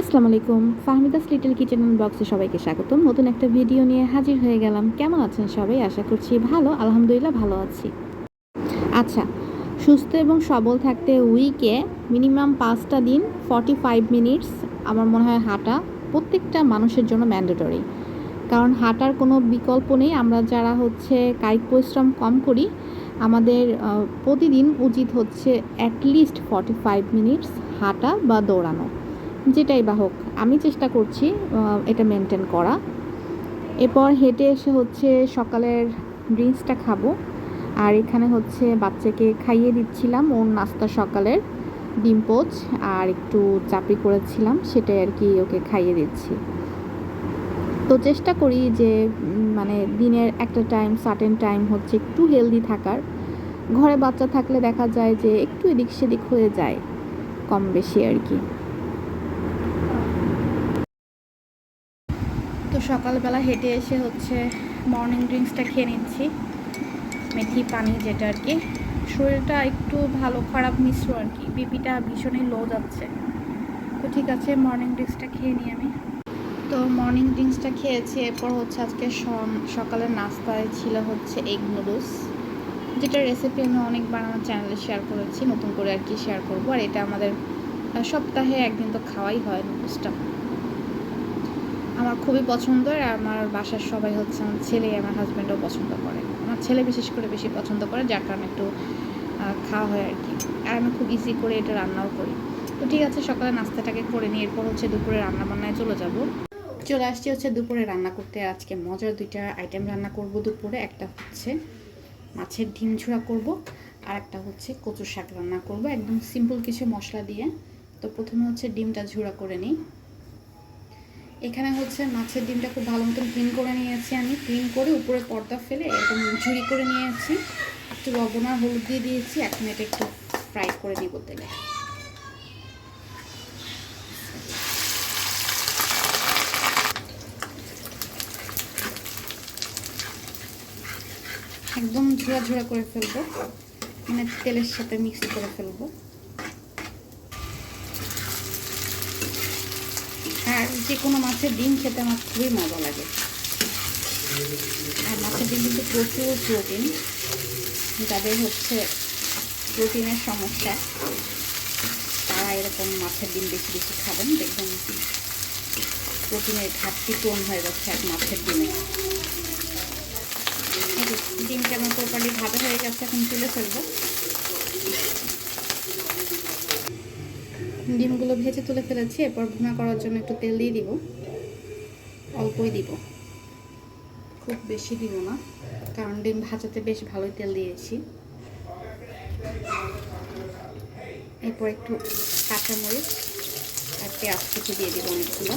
আসসালামু আলাইকুম। Fahmida's little kitchen বক্সে সবাইকে স্বাগতম। নতুন একটা ভিডিও নিয়ে হাজির হয়ে গেলাম। কেমন আছেন সবাই? আশা করছি ভালো। আলহামদুলিল্লাহ ভালো আছি। আচ্ছা সুস্থ এবং সবল থাকতে উইকে মিনিমাম পাঁচটা দিন ফর্টি ফাইভ মিনিটস আমার মনে হয় হাঁটা প্রত্যেকটা মানুষের জন্য ম্যান্ডেটরি কারণ হাঁটার কোনো বিকল্প নেই। আমরা যারা হচ্ছে কায়িক পরিশ্রম কম করি, আমাদের প্রতিদিন উচিত হচ্ছে অ্যাটলিস্ট ফর্টি ফাইভ মিনিটস হাঁটা বা দৌড়ানো। যেটাই বা হোক, আমি চেষ্টা করছি এটা মেনটেন করা। এরপর হেঁটে এসে হচ্ছে সকালের ড্রিঙ্কসটা খাব। আর এখানে হচ্ছে বাচ্চাকে খাইয়ে দিচ্ছিলাম, ওর নাস্তা সকালের ডিম পোচ আর একটু চাপড়ি করেছিলাম, সেটাই আর কি ওকে খাইয়ে দিচ্ছি। তো চেষ্টা করি যে মানে দিনের একটা টাইম সার্টেন টাইম হচ্ছে একটু হেলদি থাকার। ঘরে বাচ্চা থাকলে দেখা যায় যে একটু এদিক সেদিক হয়ে যায়, কম বেশি আর কি তো সকালবেলা হেঁটে এসে হচ্ছে মর্নিং ড্রিঙ্কসটা খেয়ে নিচ্ছি। মেথি, পানি যেটা আর কি। শরীরটা একটু ভালো, খারাপ, মিশ্র আর কি। বিপিটা ভীষণই লো যাচ্ছে। তো ঠিক আছে মর্নিং ড্রিঙ্কসটা খেয়ে নিই আমি। তো মর্নিং ড্রিঙ্কসটা খেয়েছি, এরপর হচ্ছে আজকে সকালের নাস্তায় ছিল হচ্ছে এগ নুডলস যেটা রেসিপি আমি অনেকবার আমার চ্যানেলে শেয়ার করেছি, নতুন করে আর কি শেয়ার করব। আর এটা আমাদের সপ্তাহে একদিন তো খাওয়াই হয় নুডলসটা আমার খুবই পছন্দ আর আমার বাসার সবাই হচ্ছে আমার ছেলে আমার হাজব্যান্ডও পছন্দ করে। আমার ছেলে বিশেষ করে বেশি পছন্দ করে, যার কারণে একটু খাওয়া হয় আর কি। আর আমি খুব ইজি করে এটা রান্নাও করি। তো ঠিক আছে, সকালে নাস্তাটাকে করে নিই এরপর হচ্ছে দুপুরে রান্না বান্নায় চলে যাব। চলে আসছি হচ্ছে দুপুরে রান্না করতে। আজকে মজার দুইটা আইটেম রান্না করব দুপুরে। একটা হচ্ছে মাছের ডিম ঝোড়া করব, আর একটা হচ্ছে কচু শাক রান্না করব। একদম সিম্পল কিছু মশলা দিয়ে। তো প্রথমে হচ্ছে ডিমটা ঝোড়া করে নিই। এখানে হচ্ছে মাছের ডিমটা খুব ভালো মতন ক্লিন করে নিয়েছি আমি। ক্লিন করে উপরে পর্দা ফেলে এরকম ঝুড়ি করে নিয়েছি। একটু লবণ আর হলুদ দিয়ে দিয়েছি এখন এটা একটু ফ্রাই করে দিব তেলে। একদম ঝোড়া ঝোড়া করে ফেলব। মানে তেলের সাথে মিক্স করে ফেলব। আর যে কোনো মাছের ডিম খেতে আমার খুবই মজা লাগে। আর মাছের ডিম কিন্তু প্রচুর প্রোটিন, যাদের হচ্ছে প্রোটিনের সমস্যা। তারা এরকম মাছের ডিম বেশি বেশি খাবেন, দেখবেন প্রোটিনের ঘাটতি পূরণ হয়ে যাচ্ছে এক মাছের ডিমে। ডিমটা আমার প্রপারলি ভাজা হয়ে গেছে, এখন তুলে ফেলব। ডিমগুলো ভেজে তুলে ফেলেছি, এরপর ভুনা করার জন্য একটু তেল দিয়ে দিব। অল্পই দিব। খুব বেশি দিব না, কারণ ডিম ভাজাতে বেশ ভালোই তেল দিয়েছি। এরপর একটু কাঁচামরিচ আর পেঁয়াজ কুচি দিয়ে দিব অনেকগুলো।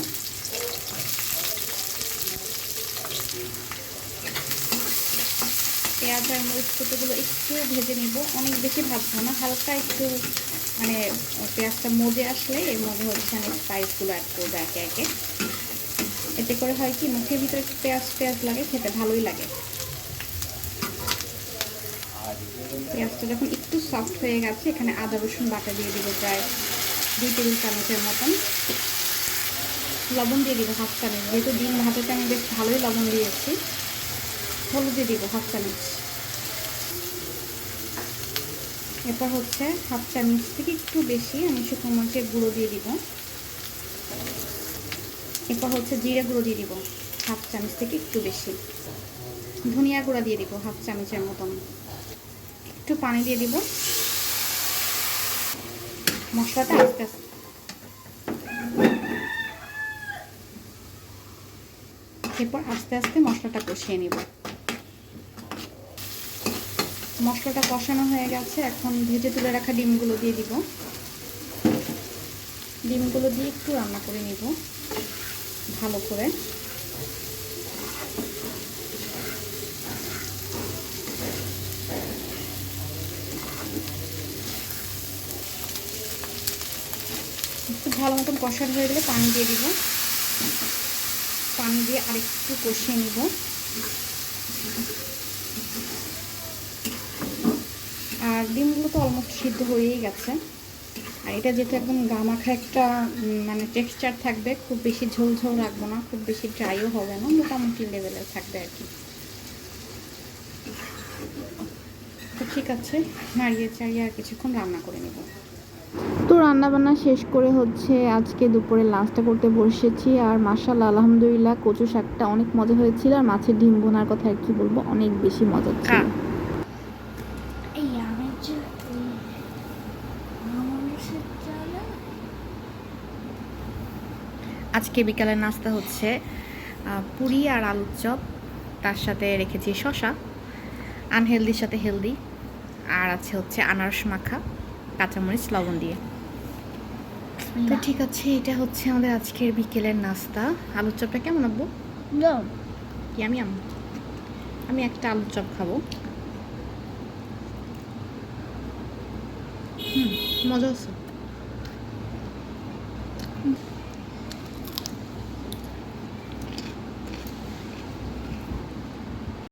পেঁয়াজ আর মরিচ কুচিগুলো একটু ভেজে নিব, অনেক বেশি ভাজবো না, হালকা একটু মানে পেঁয়াজটা মজে আসলে এর মধ্যে হচ্ছে আমি স্পাইসগুলো অ্যাড করব একে একে। এতে করে হয় কি, মুখের ভিতরে পেঁয়াজ পেঁয়াজ লাগে, খেতে ভালোই লাগে। পেঁয়াজটা যখন একটু সফট হয়ে গেছে, এখানে আদা, রসুন বাটা দিয়ে দিব প্রায় দুই টেবিল চামচের মতন। লবণ দিয়ে দিব হাফ চামচ, যেহেতু ডিম ভাজাতে আমি বেশ ভালোই লবণ দিয়েছি, হলুদ দিয়ে দিব হাফ চামচ। এরপর হচ্ছে হাফ চামচ থেকে একটু বেশি আমি শুকনো মরিচের গুঁড়ো দিয়ে দিব। এরপর হচ্ছে জিরে গুঁড়ো দিয়ে দিব, হাফ চামচ থেকে একটু বেশি। ধনিয়া গুঁড়া দিয়ে দিব হাফ চামচের মতন। একটু পানি দিয়ে দিব। মশলাটা আস্তে আস্তে এরপর আস্তে আস্তে মশলাটা কষিয়ে নিব। মশলাটা কষানো হয়ে গেছে, এখন ভেজে তুলে রাখা ডিমগুলো দিয়ে দিব। ডিমগুলো দিয়ে একটু রান্না করে নিব, ভালো করে। ভালো মতন কষানো হয়ে গেলে পানি দিয়ে দিব। পানি দিয়ে আরেকটু কষিয়ে নিব। আর ডিমগুলো তো অলমোস্ট সিদ্ধ হয়েই গেছে। আর এটা যেহেতু একদম গামাখা একটা মানে টেক্সচার থাকবে খুব বেশি ঝোল ঝোল রাখব না খুব বেশি ড্রাইও হবে না মোটামুটি লেভেলে থাকবে আর কি। তো ঠিক আছে নাড়িয়ে চাড়িয়ে আর কিছুক্ষণ রান্না করে নেব। তো রান্না বান্না শেষ করে হচ্ছে আজকে দুপুরে লাঞ্চটা করতে বসেছি আর মাসাল্লাহ আলহামদুলিল্লাহ কচু শাকটা অনেক মজা হয়েছিল আর মাছের ডিম বোনার কথা আর কি বলব অনেক বেশি মজা ছিল এই আমের যে ওই মানুষের চালে আজকে বিকালের নাস্তা হচ্ছে পুরি আর আলুর চপ। তার সাথে রেখেছি শশা আনহেলদির সাথে হেলদি আর আছে হচ্ছে আনারস মাখা কাঁচামরিচ লবণ দিয়ে। তো ঠিক আছে এটা হচ্ছে আমাদের আজকের বিকেলের নাস্তা। আলুর চপটা কেমন আব্বু? আমি আম আমি একটা আলুর চপ খাব। হুম মজা আছে